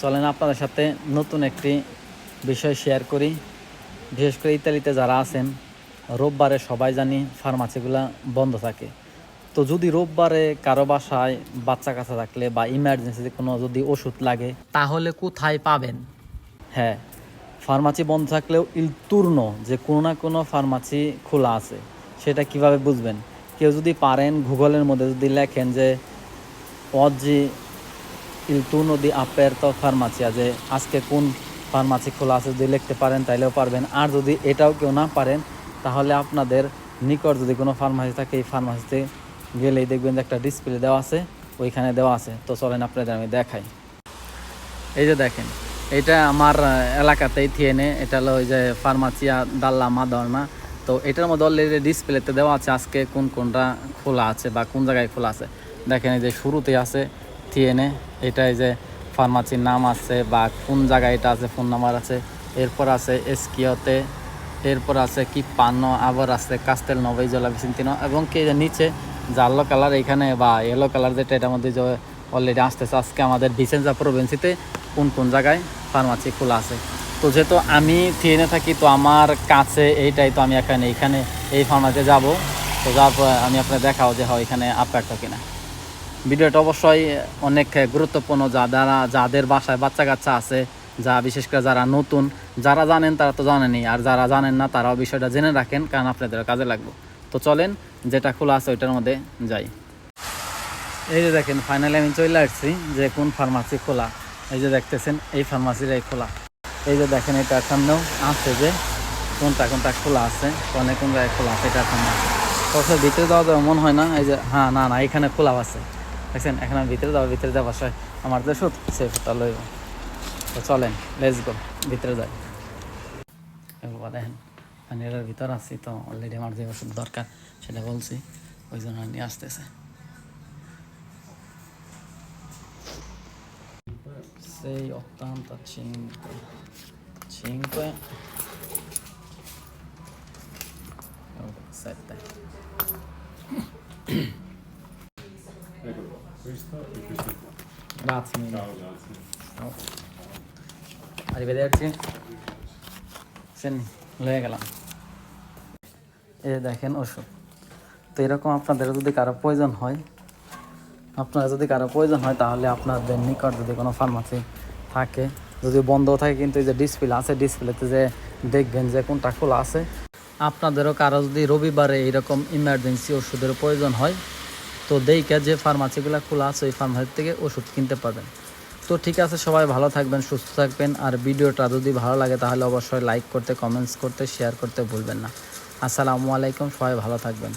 চলেন আপনাদের সাথে নতুন একটি বিষয় শেয়ার করি। বিশেষ করে ইতালিতে যারা আছেন রোববারে সবাই জানি ফার্মাসিগুলা বন্ধ থাকে। তো যদি রোববারে কারও বাসায় বাচ্চা কাচ্চা থাকলে বা ইমার্জেন্সিতে কোনো যদি ওষুধ লাগে তাহলে কোথায় পাবেন? হ্যাঁ ফার্মাসি বন্ধ থাকলেও ইলতুর্ন যে কোনো না কোনো ফার্মাসি খোলা আছে সেটা কীভাবে বুঝবেন? কেউ যদি পারেন গুগলের মধ্যে যদি লেখেন যে oggi turno di aperto farmacia, যে আজকে কোন ফার্মাসি খোলা আছে যদি লিখতে পারেন, তাইলেও পারবেন। আর যদি এটাও কেউ না পারেন, তাহলে আপনাদের নিকট যদি কোনো ফার্মাসি থাকে, এই ফার্মাসিতে গেলেই দেখবেন যে একটা ডিসপ্লে দেওয়া আছে, ওইখানে দেওয়া আছে। তো চলেন আপনাদের আমি দেখাই। এই যে দেখেন, এটা আমার এলাকাতেই থিয়েনে, এটা হলো ওই যে ফার্মাসিয়া দাল্লা মাদর্না। তো এটার মধ্যে অলরেডি ডিসপ্লেতে দেওয়া আছে আজকে কোন কোনটা খোলা আছে বা কোন জায়গায় খোলা আছে। দেখেন এই যে শুরুতে আছে থিয়েনে এটা এই যে ফার্মাসির নাম আছে বা কোন জায়গায় এটা আছে ফোন নাম্বার আছে, এরপর আছে এসকিওতে, এরপর আছে কি পান্ন আবার আছে কাস্তেল, নবাই জলা ভিসিন্তিনো এবং কি নিচে জাল্লো কালার এখানে বা ইয়েলো কালার যেটা, এটার মধ্যে যে অলরেডি আসতেছে, আজকে আমাদের ভিসেন্সা প্রভিন্সিতে কোন কোন জায়গায় ফার্মাসি খোলা আছে। তো যেহেতু আমি ট্রেনে থাকি, তো আমার কাছে এইটাই, তো আমি এখানে এখানে এই ফার্মাসিতে যাব। তো পর আমি আপনার দেখাও যে হয় এখানে আপারটা কিনা। ভিডিওটা অবশ্যই অনেক গুরুত্বপূর্ণ, যা যারা, যাদের বাসায় বাচ্চা কাচ্চা আছে, যা বিশেষ করে যারা নতুন, যারা জানেন তারা তো জানেনই, আর যারা জানেন না তারাও বিষয়টা জেনে রাখেন, কারণ আপনাদের কাজে লাগবে। তো চলেন, যেটা খোলা আছে ওইটার মধ্যে যাই। এই যে দেখেন ফাইনালি আমি চলে আসছি যে কোন ফার্মাসি খোলা। এই যে দেখতেছেন, এই ফার্মাসির এই খোলা। এই যে দেখেন এটার সামনেও আছে যে কোনটা কোনটা খোলা আছে, কোনে কোন জায়গায় খোলা আছে এটার সামনে। তখন ভিতরে যাওয়া যাবে, মনে হয় না, এই যে হ্যাঁ না না, এখানে খোলা আছে। দেখছেন, এখন আমি ভিতরে যাব, ভিতরে যাওয়ার সময় আমার যে সুদ সে সুদটা লইব। তো চলেন লেটস গো ভিতরে যাই। এবার দেখেন এটার ভিতর আছি তো অলরেডি আমার যে ওষুধ দরকার, সেটা বলছি, ওই জন্য নিয়ে আসতেছে। sei 85 5 7 grazie mille Ciao, grazie. Ciao. arrivederci সেনি লয়ে গেলাম যে দেখেন ওষুধ তো এরকম আপনাদের যদি কারও প্রয়োজন হয় আপনার যদি কারও প্রয়োজন হয় তাহলে আপনাদের নিকট যদি কোনো ফার্মাসি থাকে যদি বন্ধ থাকে কিন্তু এই যে ডিসপ্লে আছে ডিসপ্লেতে যে দেখবেন যে কোনটা খোলা আছে আপনাদেরও কারও যদি রবিবারে এরকম ইমার্জেন্সি ওষুধের প্রয়োজন হয় তো দেইকা যে ফার্মাসিগুলো খোলা আছে, ওই ফার্মাসি থেকে ওষুধ কিনতে পারবেন। তো ঠিক আছে, সবাই ভালো থাকবেন, সুস্থ থাকবেন। আর ভিডিওটা যদি ভালো লাগে, তাহলে অবশ্যই লাইক করতে কমেন্টস করতে শেয়ার করতে ভুলবেন না। আসসালামু আলাইকুম, সবাই ভালো থাকবেন।